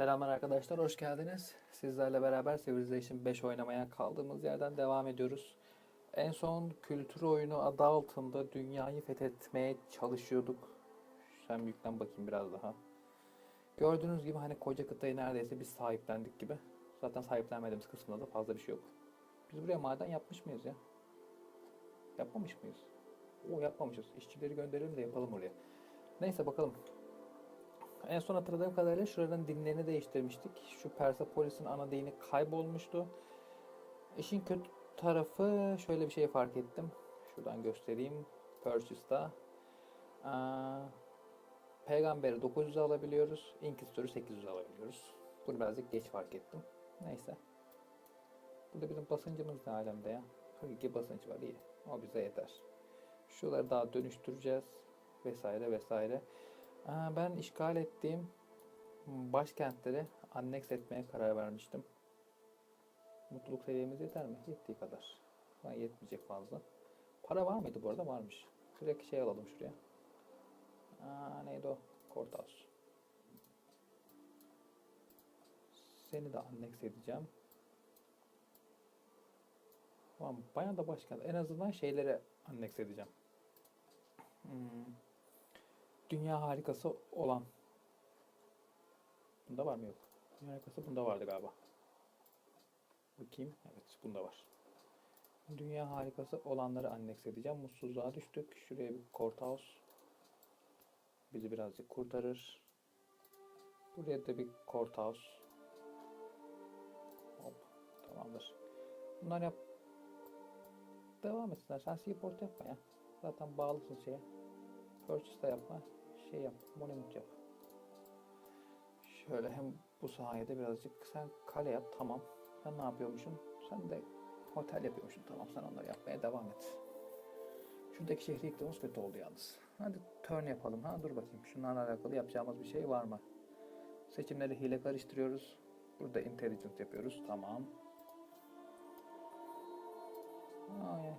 Selamlar arkadaşlar, hoş geldiniz. Sizlerle beraber Civilization 5 oynamaya kaldığımız yerden devam ediyoruz. En son kültür oyunu adı altında dünyayı fethetmeye çalışıyorduk. Sen büyükten bakayım biraz daha. Gördüğünüz gibi hani koca kıtayı neredeyse biz sahiplendik gibi. Zaten sahiplenmediğimiz kısmında da fazla bir şey yok. Biz buraya maden yapmış mıyız ya? Yapmamış mıyız? O yapmamışız. İşçileri gönderelim de yapalım oraya. Neyse bakalım. En son hatırladığım kadarıyla şuranın dinlerini değiştirmiştik. Şu Persepolis'in ana dini kaybolmuştu. İşin kötü tarafı şöyle bir şey fark ettim. Şuradan göstereyim. Aa, Peygamberi 900 alabiliyoruz. Inquisitor'u 800 alabiliyoruz. Bunu birazcık geç fark ettim. Neyse. Burada bizim basıncımız ne alemde ya? 42 basınç var iyi. O bize yeter. Şuraları daha dönüştüreceğiz. Vesaire vesaire. Ben işgal ettiğim başkentleri anneks etmeye karar vermiştim. Mutluluk seviyemiz yeter mi? Yettiği kadar. Ha, yetmeyecek fazla. Para var mıydı bu arada? Varmış. Direkt şey alalım şuraya. Aa, neydi o? Courthouse. Seni de anneks edeceğim. Tamam, bayağı da başkent. En azından şeyleri anneks edeceğim. Hmm. Dünya harikası olan. Bunda var mı yok? Dünya harikası bunda vardı galiba. Bakayım. Evet bunda var. Dünya harikası olanları anneks edeceğim. Mutsuzluğa düştük. Şuraya bir courthouse. Bizi birazcık kurtarır. Buraya da bir courthouse. Hop. Tamamdır. Bunlar yap. Devam etsinler. Sen seaport yapma ya. Zaten bağlısın şeye. Purchase da yapma. Şey yap. Monument yap. Şöyle hem bu sayede birazcık sen kale yap. Tamam. Ben ne yapıyormuşum? Sen de otel yapıyormuşsun. Tamam sen onları yapmaya devam et. Şuradaki şehri yıktığımız kötü oldu yalnız. Hadi turn yapalım. Ha dur bakayım. Şunlarla alakalı yapacağımız bir şey var mı? Seçimleri hile karıştırıyoruz. Burada intelligent yapıyoruz. Tamam. Ay,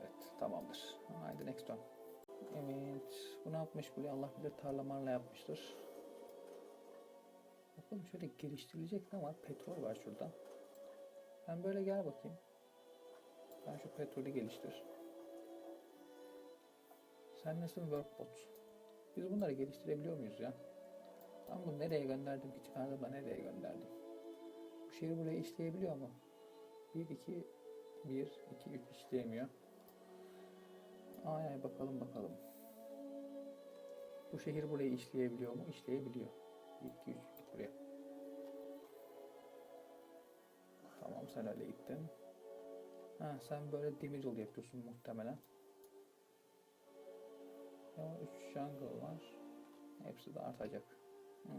Evet tamamdır. Haydi next one. Evet. Bu ne yapmış buraya? Allah bilir tarla marla yapmıştır. Bakalım şöyle geliştirilecek ne var? Petrol var şurada. Ben böyle gel bakayım. Ben şu petrolü geliştir. Sen nesin workbot? Biz bunları geliştirebiliyor muyuz ya? Ben bunu nereye gönderdim ki çıkardım da nereye gönderdim? Bu şehir buraya işleyebiliyor mu? 1, 2, 1, 2, 3 işleyemiyor. Ay ay bakalım bakalım. Bu şehir burayı işleyebiliyor mu? İşleyebiliyor. 2 3 git buraya. Tamam sen öyle gittin. Ha sen böyle demir yol yapıyorsun muhtemelen. Ya 3 jungle var. Hepsi de artacak. Hı,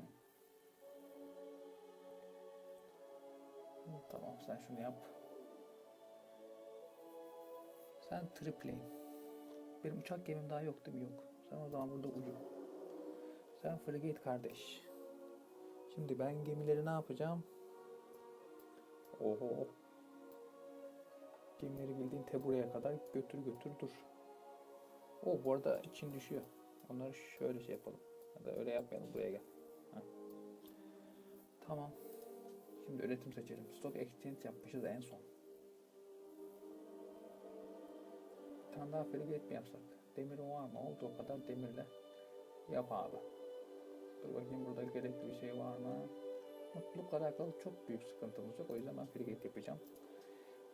Tamam sen şunu yap. Sen tripleyin. Benim uçak gemim daha yok değil mi? Yok. Sen o zaman burada uyu. Sen frigate kardeş. Şimdi ben gemileri ne yapacağım? Oho. Gemileri bildiğin te buraya kadar götür götür dur. O bu arada için düşüyor. Onları şöyle şey yapalım. Ya da öyle yapmayalım buraya gel. Heh. Tamam. Şimdi üretim seçelim. Stock exchange yapmışız en son. Bir tane daha frigate mi yapsak? Demirin var mı? Oldu o kadar demirle. Yap abi. Dur bakayım burada gerekli bir şey var mı? Mutlulukla alakalı çok büyük sıkıntımız yok. O yüzden ben frigate yapacağım.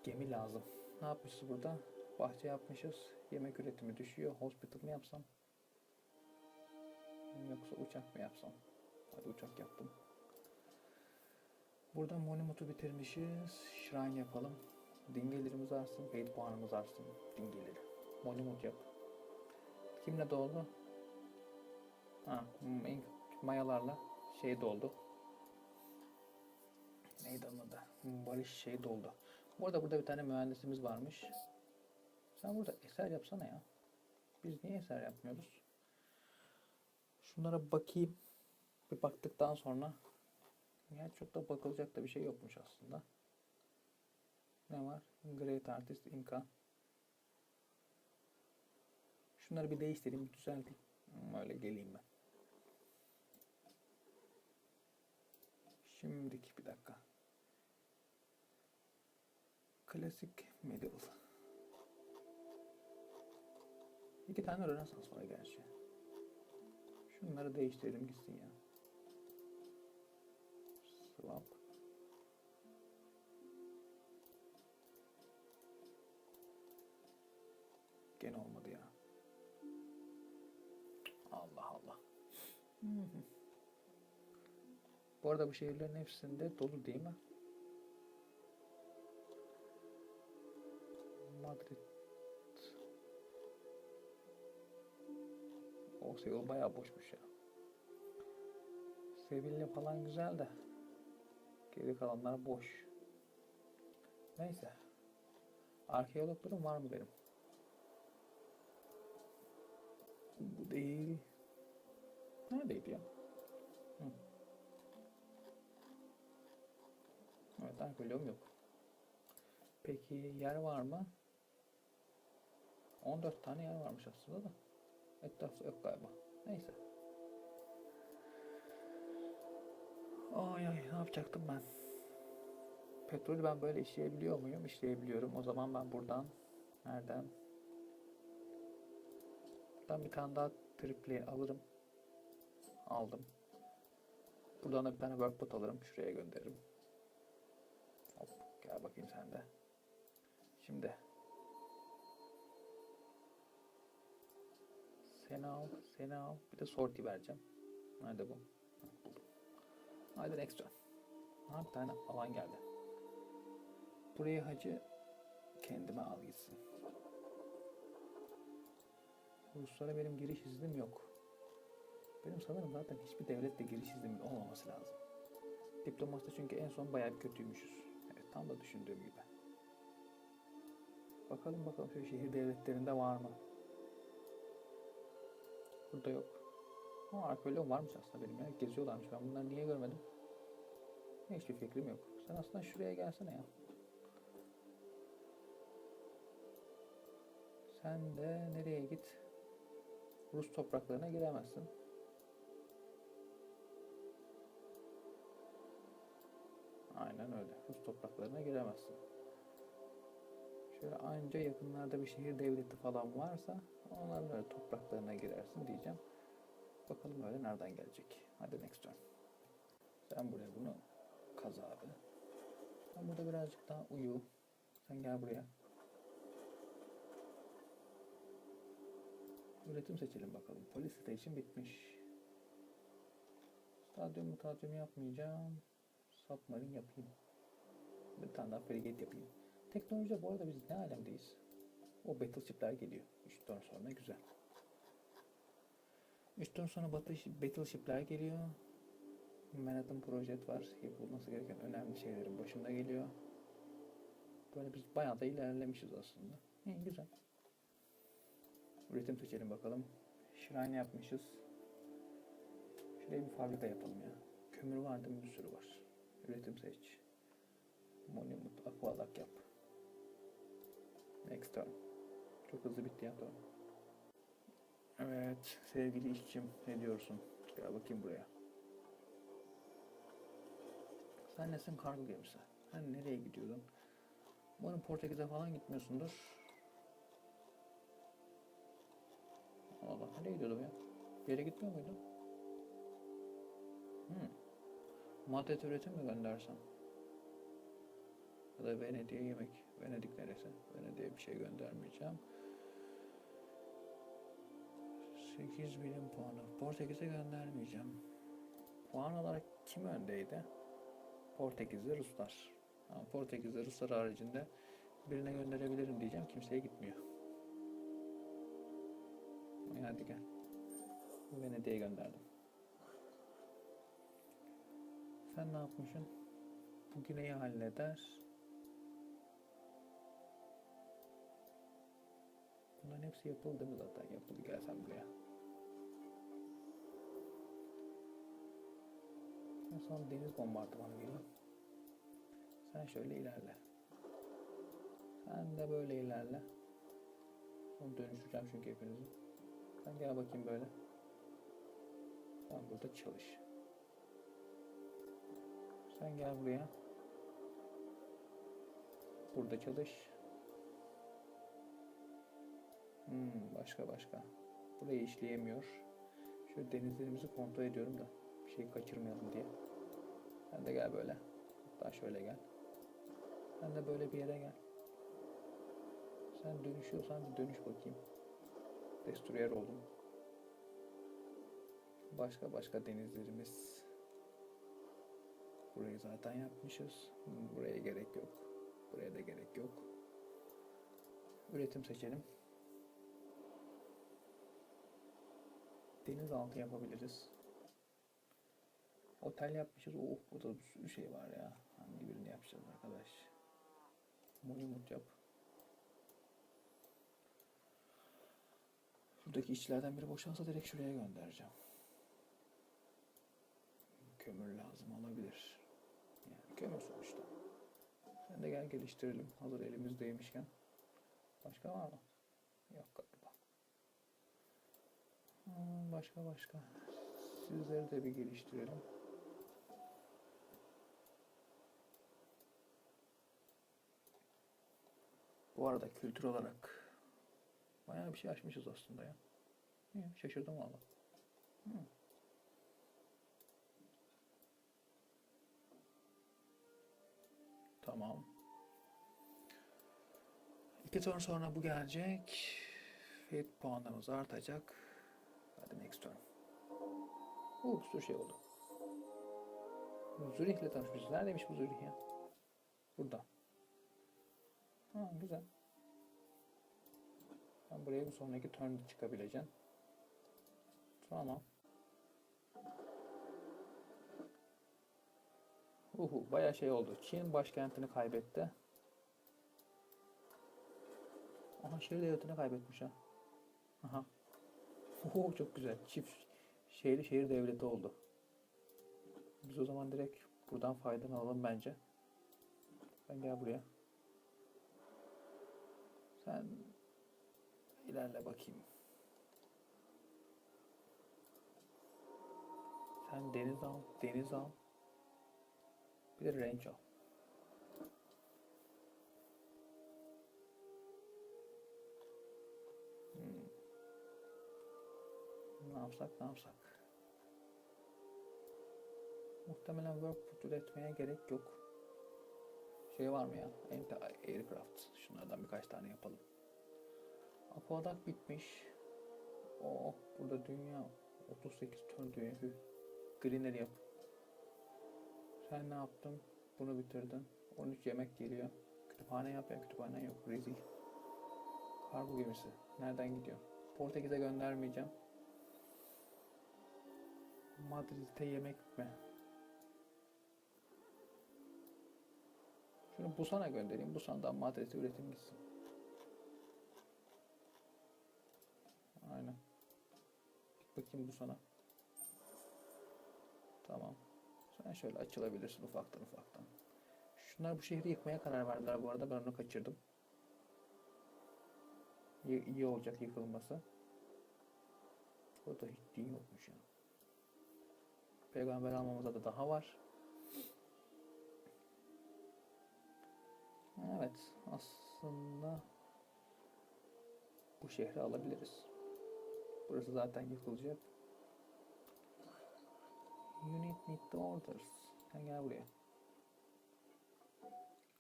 Gemi lazım. Ne yapmışız burada? Bahçe yapmışız. Yemek üretimi düşüyor. Hospital mı yapsam? Yoksa uçak mı yapsam? Hadi uçak yaptım. Burada Monimut'u bitirmişiz. Shrine yapalım. Dingelerimiz artsın. Fate puanımız artsın. Dingeleri. Monimut yap. Kimle doldu? Ha, mayalarla şey doldu. Neydi onun? Hmm, Barış şey doldu. Bu arada burada bir tane mühendisimiz varmış. Sen burada eser yapsana ya. Biz niye eser yapmıyoruz? Şunlara bakayım. Bir baktıktan sonra ya çok da bakılacak da bir şey yokmuş aslında. Ne var? Great Artist Inca. Şunları bir değiştireyim, düzelteyim. Hmm, Öyle geleyim ben. Şimdiki bir dakika. Klasik medieval. İki tane Rönesans var gerçi. Şunları değiştirelim gitsin ya. Swap. Gene olmadı ya. Allah Allah. Hı hı. Bu arada bu şehirlerin hepsinde dolu değil mi? Madrid. O Seul bayağı boşmuş ya. Sevilla falan güzel de. Geri kalanlar boş. Neyse. Arkeologlarım var mı benim? Değil. Neredeydi ya? Hı. Evet arkeologum yok. Peki yer var mı? 14 tane yer varmış aslında da. Etrafta yok galiba. Neyse. Ay ay ne yapacaktım ben? Petrolü ben böyle işleyebiliyor muyum? İşleyebiliyorum. O zaman ben buradan nereden? Buradan bir tane daha triple alırım. Aldım. Buradan da bir tane workbot alırım. Şuraya gönderirim. Hop, gel bakayım sen de. Şimdi Seni al, seni al. Bir de sorti vereceğim. Nerede bu? Ha, buldum. Hadi next one. Ha, bir tane alan geldi. Burayı hacı kendime al gitsin. Ruslara benim giriş iznim yok. Benim sanırım zaten hiçbir devletle giriş iznimin olmaması lazım. Diplomaside çünkü en son bayağı bir kötüymüşüz. Evet tam da düşündüğüm gibi. Bakalım bakalım şu şehir devletlerinde var mı? Burada yok. Ama arkeolog varmış aslında benim ya. Geziyorlarmış. Ben bunları niye görmedim? Hiçbir fikrim yok. Sen aslında şuraya gelsene ya. Sen de nereye git? Rus topraklarına giremezsin. Aynen öyle. Rus topraklarına giremezsin. Şöyle anca yakınlarda bir şehir devleti falan varsa onların öyle topraklarına girersin diyeceğim. Bakalım öyle nereden gelecek. Hadi next turn. Sen buraya bunu kaz abi. Sen burada birazcık daha uyu. Sen gel buraya. Üretim seçelim bakalım. Polis station bitmiş. Stadyum mutadyum yapmayacağım. Submarine yapayım. Bir tane daha frigate yapayım. Teknolojide bu arada biz ne alemdeyiz? O battleship'ler geliyor. 3 ton sonra güzel. 3 ton sonra battle- battleship'ler geliyor. Manhattan Project var. Yapılması gereken önemli şeylerin başında geliyor. Böyle biz bayağı da ilerlemişiz aslında. İyi güzel. Üretim seçelim bakalım. Shrine yapmışız. Şuraya bir fabrika yapalım ya. Kömür var mi? Bir sürü var. Üretim seç. Monument, Aqualak yap. Next turn. Çok hızlı bitti ya turn. Evet sevgili işçim ne diyorsun? Gel bakayım buraya. Sen nesin kargo gemisi? Sen nereye gidiyordun? Umarım Portekiz'e falan gitmiyorsundur. Allah nereye gidiyordum ya? Bir yere gitmiyor muydum? Hmm. Madde üretim mi göndersem? Ya da Venedik'e yemek. Venedik neresi? Venedik'e bir şey göndermeyeceğim. 8 bilim puanı. Portekiz'e göndermeyeceğim. Puan olarak kim öndeydi? Portekiz'de Ruslar. Ama Portekiz'de Ruslar haricinde birine gönderebilirim diyeceğim. Kimseye gitmiyor. İyi, Hadi gel. Venedik'e gönderdim. Sen ne yapmışsın? Bu güneyi halleder. Bunların hepsi yapıldı mı zaten? Yapıldı. Gel sen buraya. En son deniz bombardımanı geliyor. Sen şöyle ilerle. Sen de böyle ilerle. Sonra dönüşeceğim çünkü hepinizi. Sen gel bakayım böyle. Sen burada çalış. Sen gel buraya. Burada çalış. Hmm, başka başka. Burayı işleyemiyor. Şöyle denizlerimizi kontrol ediyorum da bir şey kaçırmayalım diye. Sen de gel böyle. Hatta şöyle gel. Sen de böyle bir yere gel. Sen dönüşüyorsan bir dönüş bakayım. Destroyer oldum. Başka başka denizlerimiz. Burayı zaten yapmışız. Buraya gerek yok. Buraya da gerek yok. Üretim seçelim. Denizaltı yapabiliriz. Otel yapmışız. Oh burada bir şey var ya. Hangi birini yapacağız arkadaş? Monument yap. Şuradaki işçilerden biri boşansa direkt şuraya göndereceğim. Kömür lazım olabilir. Yani kömür sonuçta. Sen de gel geliştirelim. Hazır elimizdeymişken. Başka var mı? Yok galiba. Hmm, başka başka. Sizleri de bir geliştirelim. Bu arada kültür olarak bayağı bir şey aşmışız aslında ya. İyi, şaşırdım valla. Hı. Tamam. İki turn sonra bu gelecek. Fate puanlarımız artacak. Hadi next turn. Uh, sürü şey oldu. Zürih'le tanışmışız. Neredeymiş bu Zürih ya? Burada. Ha, güzel. Ben buraya bir sonraki turn'da çıkabileceğim. Tamam. Uhu, bayağı şey oldu. Çin başkentini kaybetti. Aha şehir devletini kaybetmiş ha. Aha. Oho, çok güzel. Çift şehri şehir devleti oldu. Biz o zaman direkt buradan faydalanalım bence. Sen gel buraya. Sen ilerle bakayım. Sen deniz al, deniz al. Bir de range al. Hmm. Ne yapsak ne yapsak. Muhtemelen workbook üretmeye gerek yok. Şey var mı ya? Aircraft. Şunlardan birkaç tane yapalım. Aquadock bitmiş. Oh burada dünya 38 ton. Hü. Greener yap. Sen ne yaptın? Bunu bitirdin. 13 yemek geliyor. Kütüphane yap ya. Kütüphane yok. Rezil. Kargo gemisi. Nereden gidiyor? Portekiz'e göndermeyeceğim. Madrid'e yemek mi? Şunu Busan'a göndereyim. Busan'dan Madrid'e üretim gitsin. Aynen. Bakayım Busan'a. Tamam. Sen şöyle açılabilirsin ufaktan ufaktan. Şunlar bu şehri yıkmaya karar verdiler bu arada. Ben onu kaçırdım. İyi, iyi olacak yıkılması. Burada hiç din yokmuş ya. Peygamber almamızda da daha var. Evet, aslında bu şehri alabiliriz. Burası zaten yıkılacak. Unit need the orders. Sen gel buraya.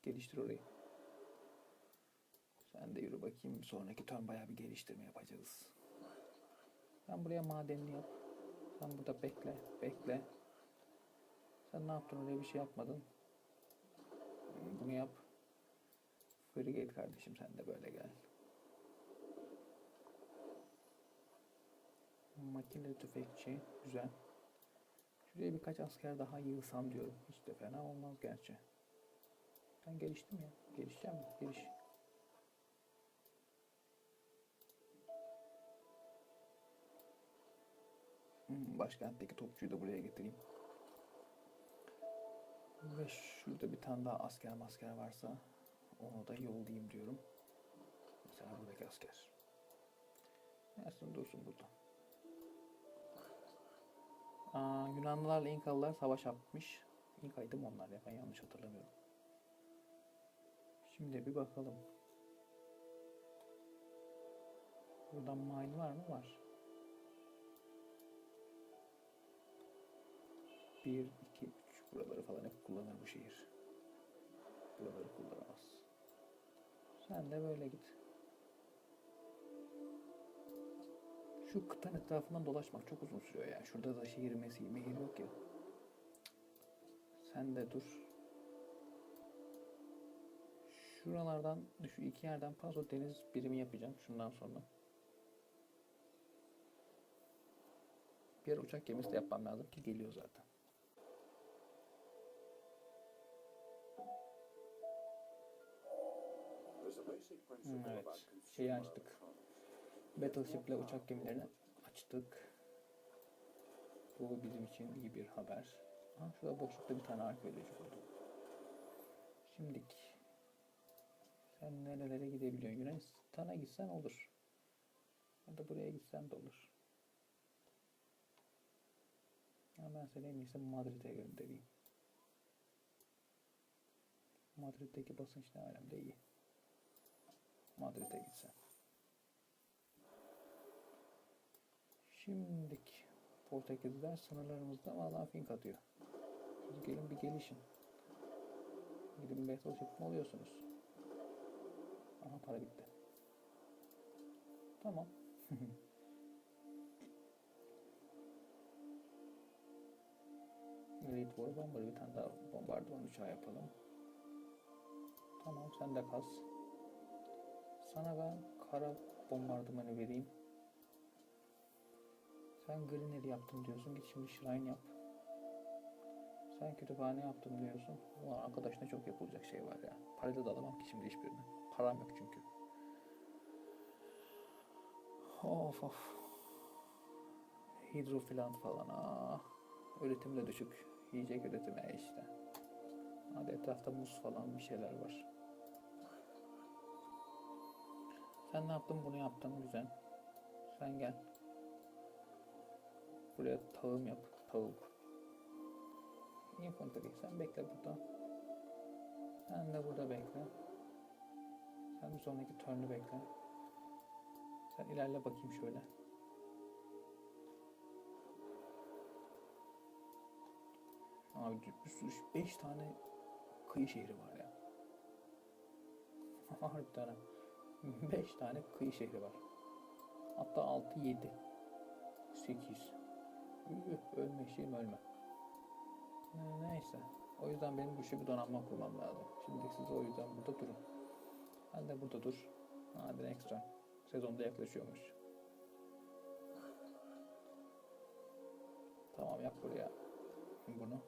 Geliştir orayı. Sen de yürü bakayım. Sonraki turn bayağı bir geliştirme yapacağız. Sen buraya madenini yap. Sen burada bekle, bekle. Sen ne yaptın oraya bir şey yapmadın. Bunu yap. Frigate kardeşim sen de böyle gel. Makine tüfekçi. Güzel. Şuraya birkaç asker daha yığsam diyorum. Hiç de fena olmaz gerçi. Ben geliştim ya. Gelişeceğim mi? Geliş. Hmm, başkentteki topçuyu da buraya getireyim. Ve şurada bir tane daha asker masker varsa onu da yollayayım diyorum. Mesela buradaki asker. Gelsin dursun burada. Aa, Yunanlılarla İnkalılar savaş yapmış. İlk aydım onlar ya ben yanlış hatırlamıyorum. Şimdi bir bakalım. Buradan mine var mı? Var. 1, 2, 3. Buraları falan hep kullanır bu şehir. Buraları kullanamaz. Sen de böyle git. Şu kıtanın etrafından dolaşmak çok uzun sürüyor ya. Şurada da şehir mesi mehir yok ya. Sen de dur. Şuralardan, şu iki yerden paso deniz birimi yapacağım şundan sonra. Bir ara uçak gemisi de yapmam lazım ki geliyor zaten. Hmm, Evet, şeyi açtık. Battleship ile uçak gemilerini açtık. Bu bizim için iyi bir haber. Ha, şurada boşlukta bir tane arkeoloji buldum. Şimdiki sen nerelere gidebiliyorsun? Yunanistan'a gitsen olur. Ya da buraya gitsen de olur. Ama ben seni en iyisi Madrid'e göndereyim. Madrid'deki basınç ne alemde iyi. Madrid'e gitsen. Şimdiki Portekizliler sınırlarımızda valla fink atıyor. Siz gelin bir gelişin. Gidin battleship mi oluyorsunuz? Aha para bitti. Tamam. Elite War Bomber bir tane daha bombardıman uçağı yapalım. Tamam sen de kas. Sana ben kara bombardımanı vereyim. Sen Greener yaptım diyorsun. Git şimdi Shrine yap. Sen kütüphane yaptım diyorsun. Ulan arkadaş çok yapılacak şey var ya. Parayla da alamam ki şimdi hiçbirini. Param yok çünkü. Of of. Hidrofilant falan. Aa. Üretim de düşük. Yiyecek üretimi e işte. Hadi etrafta muz falan bir şeyler var. Sen ne yaptın? Bunu yaptın. Güzel. Sen gel. Buraya tağım yap. Tavuk. Infantry. Sen bekle burada. Sen de burada bekle. Sen bir sonraki turn'u bekle. Sen ilerle bakayım şöyle. Abi bir sürü 5 tane kıyı şehri var ya. Harbiden ha. 5 tane kıyı şehri var. Hatta 6 7 8 Üh, ölme şeyim ölme. Ne- Neyse. O yüzden benim güçlü bir donanma kurmam lazım. Şimdi siz o yüzden burada durun. Ben de burada dur. Hadi turn. Sezonda yaklaşıyormuş. Tamam yap buraya bunu.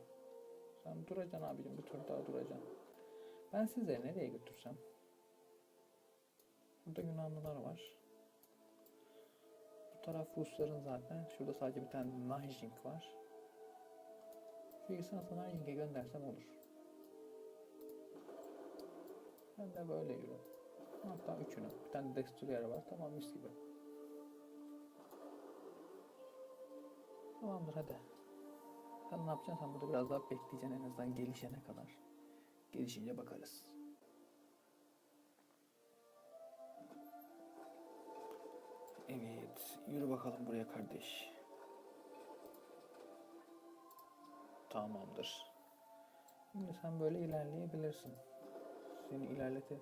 Sen duracaksın abicim. Bir tur daha duracaksın. Ben sizleri nereye götürsem? Burada Yunanlılar var. Bu taraf Rusların zaten. Şurada sadece bir tane Nanjing var. Şu aslında Nanjing'e göndersem olur. Ben de böyle yürü. Hatta üçünü. Bir tane Destroyer var. Tamam mis gibi. Tamamdır hadi. Sen ne yapacaksın? Sen burada biraz daha bekleyeceksin en azından gelişene kadar. Gelişince bakarız. Evet. Yürü bakalım buraya kardeş. Tamamdır. Şimdi sen böyle ilerleyebilirsin. Seni ilerlete...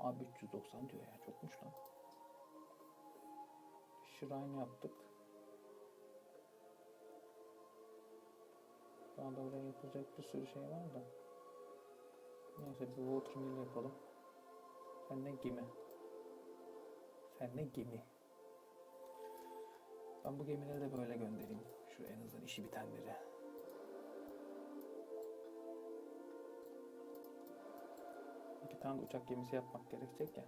Abi 390 diyor ya. Çokmuş lan. Shrine yaptık. Daha da oraya yapılacak bir sürü şey var da. Neyse bir watermill yapalım. Sen ne gemi? Sen ne gemi? Ben bu gemileri de böyle göndereyim. Şu en azından işi bitenleri. İki tane de uçak gemisi yapmak gerekecek ya.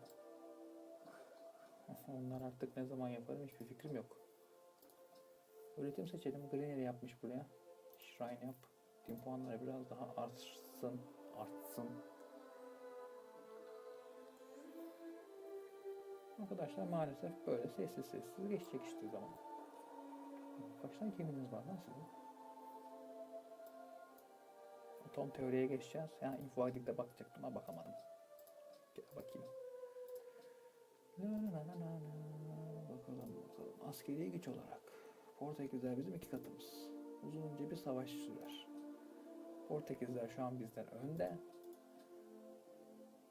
Onlar artık ne zaman yaparım hiçbir fikrim yok. Üretim seçelim. Greener yapmış buraya. Shrine yap. Tim puanları biraz daha artsın. Artsın. Arkadaşlar maalesef böyle sessiz sessiz geçecek işte zaman. Kaç tane geminiz var lan sizin? atom teoriye geçeceğiz. Yani infodikte bakacaktım ama bakamadım. Gel bakayım. Bakalım bakalım. Askeri güç olarak. Portekizler bizim iki katımız. Uzunca bir savaş sürer. Portekizler şu an bizden önde.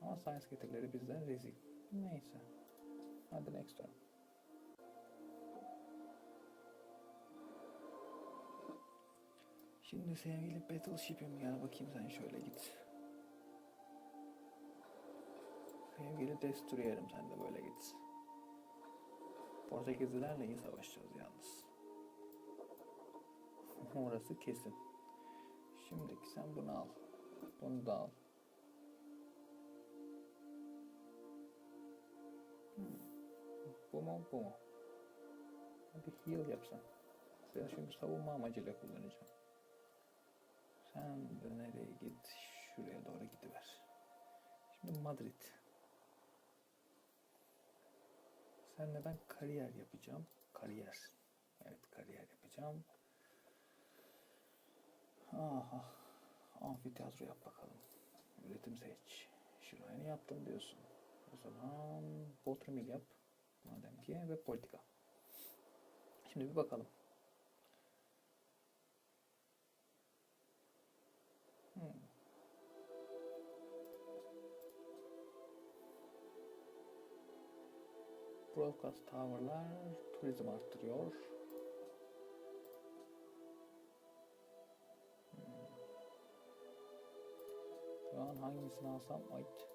Ama science getirileri bizden rezil. Neyse. Hadi next turn. Şimdi sevgili Battleship'im gel bakayım sen şöyle git. Sevgili Destroyer'im sen de böyle git. Portekizlilerle iyi savaşacağız yalnız. Orası kesin. Şimdiki sen bunu al. Bunu da al. Hmm. Bu mu bu mu? Bir heal yapsan. Ben şimdi savunma amacıyla kullanacağım. Sen de nereye git? Şuraya doğru gidiver. Şimdi Madrid. Senle ben kariyer yapacağım. Kariyer. Evet kariyer yapacağım. Aha. Amfiteyatro yap bakalım. Üretim seç. Şurayı yaptım diyorsun. O zaman Bodrum il yap. Madem ki ve politika. Şimdi bir bakalım. Broadcast tower'lar turizm arttırıyor. Hmm. Şu an hangisini alsam ait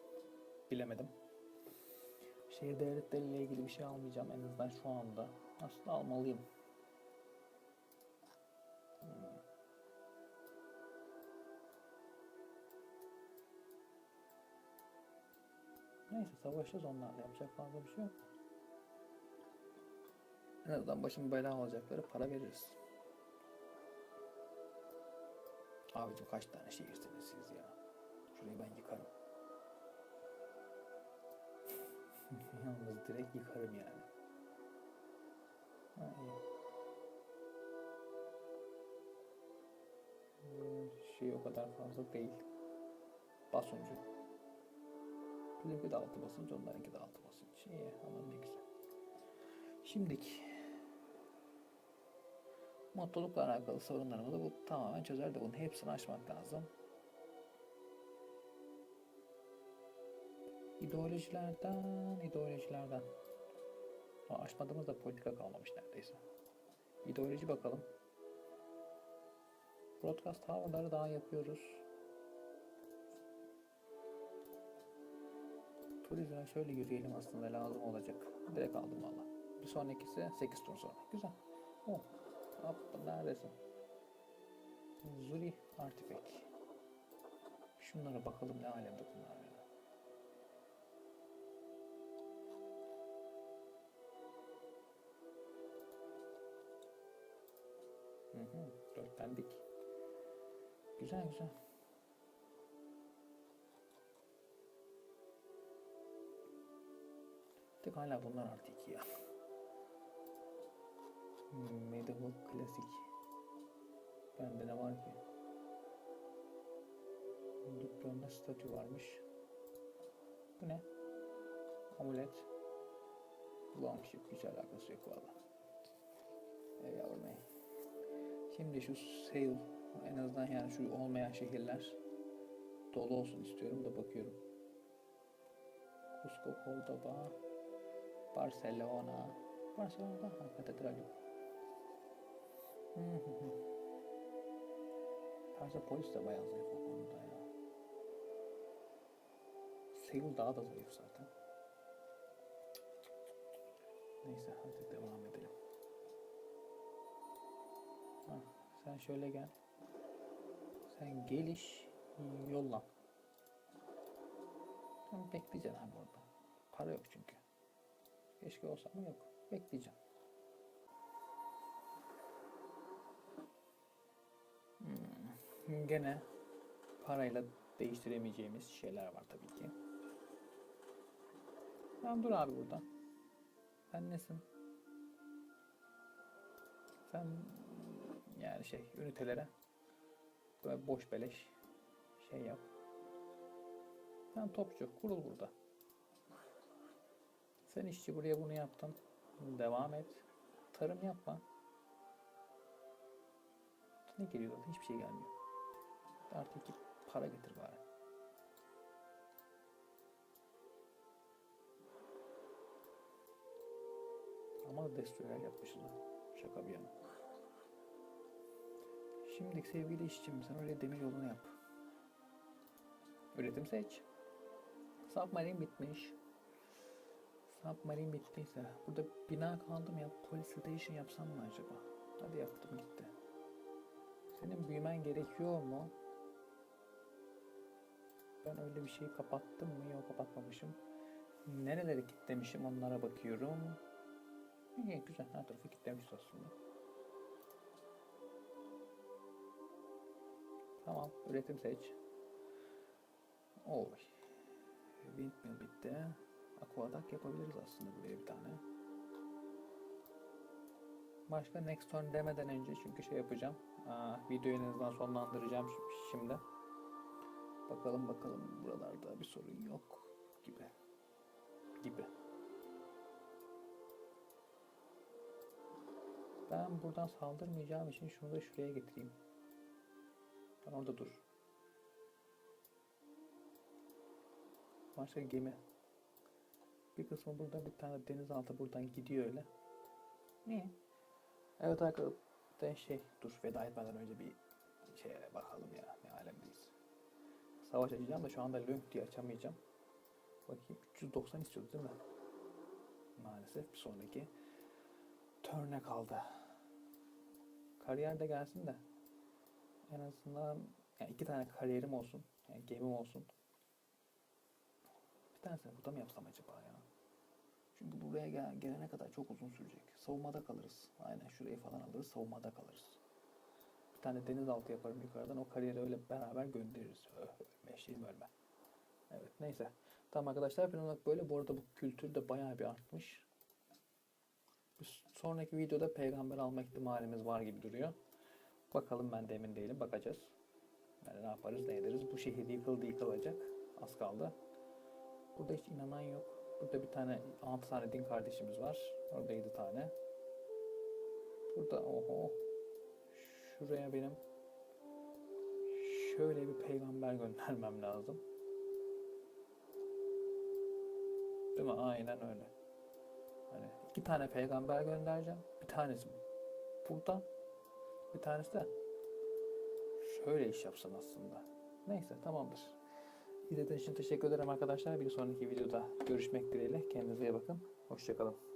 bilemedim. Şehir devletleriyle ilgili bir şey almayacağım en azından şu anda. Aslında almalıyım. Hmm. Neyse savaşacağız onlarla yapacak fazla bir şey yok. En azından başım bela alacakları para veririz. Abicim kaç tane şehirsiniz siz ya? Şurayı ben yıkarım. Yalnız direkt yıkarım yani. Ha. Hmm, Şey o kadar fazla değil. Basıncı. Bizimki de altı basınç, onlarınki de altı basınç. İyi, aman ne güzel. Şimdiki mutlulukla alakalı sorunlarımızı bu tamamen çözer de bunun hepsini aşmak lazım. İdeolojilerden, ideolojilerden. Ha, aşmadığımızda politika kalmamış neredeyse. İdeoloji bakalım. Broadcast tower'ları daha yapıyoruz. Turizme şöyle yürüyelim aslında lazım olacak. Direkt aldım valla. Bir sonrakisi 8 tur sonra. Güzel. Oh. Hop, neredesin? Zuri Artifact. Şunlara bakalım ne alemde bunlar ya. Hı hı, dörtlendik. Güzel güzel. Tek hala bunlar artı iki ya. Medieval klasik. Bende ne var ki? Dükkanında statü varmış. Bu ne? Amulet. Longship hiç alakası yok valla. Ey yavrum ey. Şimdi şu sail en azından yani şu olmayan şehirler dolu olsun istiyorum da bakıyorum. Cusco, Cordoba, Barcelona. Barcelona'da ha, katedral yok. Hı. Persepolis de bayağı zayıf o konuda ya. Seul daha da zayıf zaten. Neyse hadi devam edelim. Ha, sen şöyle gel. Sen geliş yolla. Tamam bekleyeceksin abi orada. Para yok çünkü. Keşke olsa ama yok. Bekleyeceğim. Gene parayla değiştiremeyeceğimiz şeyler var tabii ki. Tamam dur abi burada. Sen nesin? Sen yani şey ünitelere böyle boş beleş şey yap. Sen topçu kurul burada. Sen işçi buraya bunu yaptın. Devam et. Tarım yapma. Ne geliyor? Hiçbir şey gelmiyor. Artık iki para getir bari. Ama destroyer yapmışız ha. Şaka bir yana. Şimdi sevgili işçim sen öyle demir yolunu yap. Üretim seç. Submarine bitmiş. Submarine bittiyse burada bina kaldı mı ya? Police station yapsam mı acaba? Hadi yaptım gitti. Senin büyümen gerekiyor mu? Ben öyle bir şeyi kapattım mı? Yok kapatmamışım. Nereleri kilitlemişim onlara bakıyorum. İyi güzel her tarafı kilitlemiş aslında. Tamam üretim seç. Oy. Windmill bitti. Aquaduct yapabiliriz aslında buraya bir tane. Başka next turn demeden önce çünkü şey yapacağım. Aa, videoyu en azından sonlandıracağım şi- şimdi. Bakalım bakalım buralarda bir sorun yok gibi. Gibi. Ben buradan saldırmayacağım için şunu da şuraya getireyim. Sen orada dur. Başka gemi. Bir kısmı burada bir tane denizaltı buradan gidiyor öyle. Niye? Evet arkadaşlar şey dur veda etmeden önce bir şeye bakalım ya ne alemdeyiz. Savaş açacağım da şu anda lönk diye açamayacağım. Bakayım 390 istiyordu değil mi? Maalesef bir sonraki turne kaldı. Kariyer de gelsin de en azından yani iki tane kariyerim olsun. Yani gemim olsun. Bir tanesini burada mı yapsam acaba ya? Çünkü buraya gel gelene kadar çok uzun sürecek. Savunmada kalırız. Aynen şurayı falan alırız. Savunmada kalırız. Bir tane denizaltı yaparım yukarıdan. O kariyeri öyle beraber göndeririz. Öh, ölme şeyim ölme. Evet neyse. Tamam arkadaşlar plan olarak böyle. Bu arada bu kültür de bayağı bir artmış. Bir sonraki videoda peygamber alma ihtimalimiz var gibi duruyor. Bakalım ben de emin değilim. Bakacağız. Yani ne yaparız ne ederiz. Bu şehir yıkıldı yıkılacak. Az kaldı. Burada hiç inanan yok. Burada bir tane 6 tane din kardeşimiz var. Orada 7 tane. Burada oho. Şuraya benim şöyle bir peygamber göndermem lazım. Değil mi? Aynen öyle. Hani iki tane peygamber göndereceğim. Bir tanesi burada. Bir tanesi de şöyle iş yapsın aslında. Neyse tamamdır. İzlediğiniz için teşekkür ederim arkadaşlar. Bir sonraki videoda görüşmek dileğiyle. Kendinize iyi bakın. Hoşçakalın.